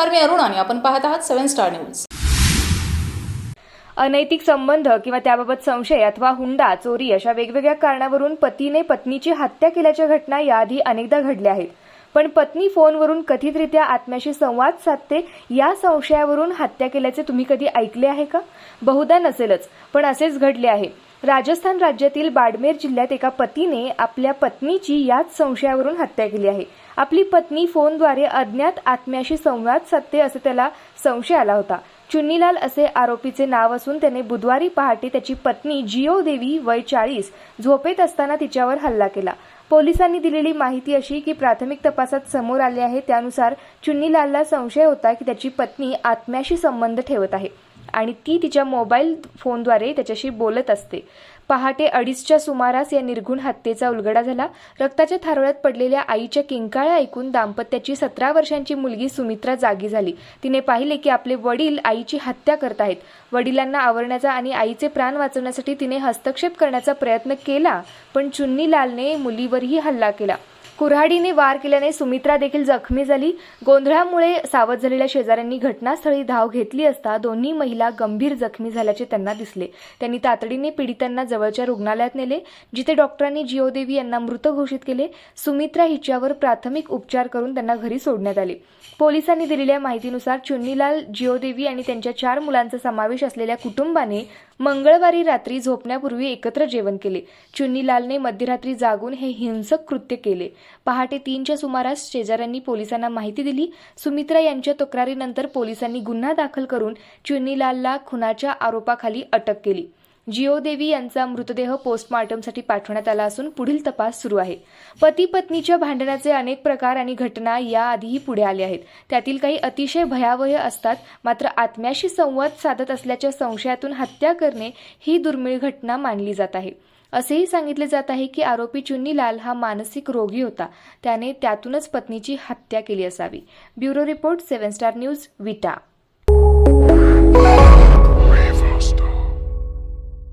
नमस्कार मी अरुण आणि आपण पाहत आहात सेव्हन स्टार न्यूज. अनैतिक संबंध किंवा त्याबाबत संशय अथवा हुंडा चोरी अशा वेगवेगळ्या कारणावरून पतीने पत्नीची हत्या केल्याच्या घटना याआधी अनेकदा घडल्या आहेत. पण पत्नी फोनवरून कथितरित्या आत्म्याशी संवाद साधते या संशयावरून हत्या केल्याचे तुम्ही कधी ऐकले आहे का? बहुधा नसेलच पण असेच घडले आहे. राजस्थान राज्यातील बाडमेर जिल्ह्यात एका पतीने आपल्या पत्नीची याच संशयावरून हत्या केली आहे. आपली पत्नी फोनद्वारे अज्ञात आत्म्याशी संवाद साधते असे त्याला संशय आला होता. चुन्नीलाल असे आरोपीचे नाव असून त्याने बुधवारी पहाटे त्याची पत्नी जिओ देवी वय चाळीस झोपेत असताना तिच्यावर हल्ला केला. पोलिसांनी दिलेली माहिती अशी की प्राथमिक तपासात समोर आले आहे. त्यानुसार चुन्नीलालला संशय होता की त्याची पत्नी आत्म्याशी संबंध ठेवत आहे. आणि ती तिच्या मोबाईल फोनद्वारे त्याच्याशी बोलत असते. पहाटे अडीचच्या सुमारास या निर्घुण हत्येचा उलगडा झाला. रक्ताच्या थारोळ्यात पडलेल्या आईच्या किंकाळ्या ऐकून दाम्पत्याची सतरा वर्षांची मुलगी सुमित्रा जागी झाली. तिने पाहिले की आपले वडील आईची हत्या करत आहेत. वडिलांना आवरण्याचा आणि आईचे प्राण वाचवण्यासाठी तिने हस्तक्षेप करण्याचा प्रयत्न केला पण चुन्नीलालने मुलीवरही हल्ला केला. कुऱ्हाडीने वार केल्याने सुमित्रा देखील जखमी झाली. गोंधळामुळे सावध झालेल्या शेजाऱ्यांनी घटनास्थळी धाव घेतली असता दोन्ही महिला गंभीर जखमी झाल्याचे त्यांना दिसले. त्यांनी तातडीने पीडितांना जवळच्या रुग्णालयात नेले जिथे डॉक्टरांनी जिओदेवी यांना मृत घोषित केले. सुमित्रा हिच्यावर प्राथमिक उपचार करून त्यांना घरी सोडण्यात आले. पोलिसांनी दिलेल्या माहितीनुसार चुन्नीलाल जिओदेवी आणि त्यांच्या चार मुलांचा समावेश असलेल्या कुटुंबाने मंगळवारी रात्री झोपण्यापूर्वी एकत्र जेवण केले. चुन्नीलालने मध्यरात्री जागून हे हिंसक कृत्य केले. पहाटे तीनच्या सुमारास शेजाऱ्यांनी पोलिसांना माहिती दिली. सुमित्रा यांच्या तक्रारीनंतर पोलिसांनी गुन्हा दाखल करून चुन्नीलालला खुनाच्या आरोपाखाली अटक केली. जिओ देवी यांचा मृतदेह पोस्टमॉर्टमसाठी पाठवण्यात आला असून पुढील तपास सुरू आहे. पती पत्नीच्या भांडणाचे अनेक प्रकार आणि घटना याआधीही पुढे आले आहेत. त्यातील काही अतिशय भयावह असतात. मात्र आत्म्याशी संवाद साधत असल्याच्या संशयातून हत्या करणे ही दुर्मिळ घटना मानली जात आहे. असेही सांगितले जात आहे की आरोपी चुन्नीलाल हा मानसिक रोगी होता. त्याने त्यातूनच पत्नीची हत्या केली असावी. Bureau report seven star news Vita.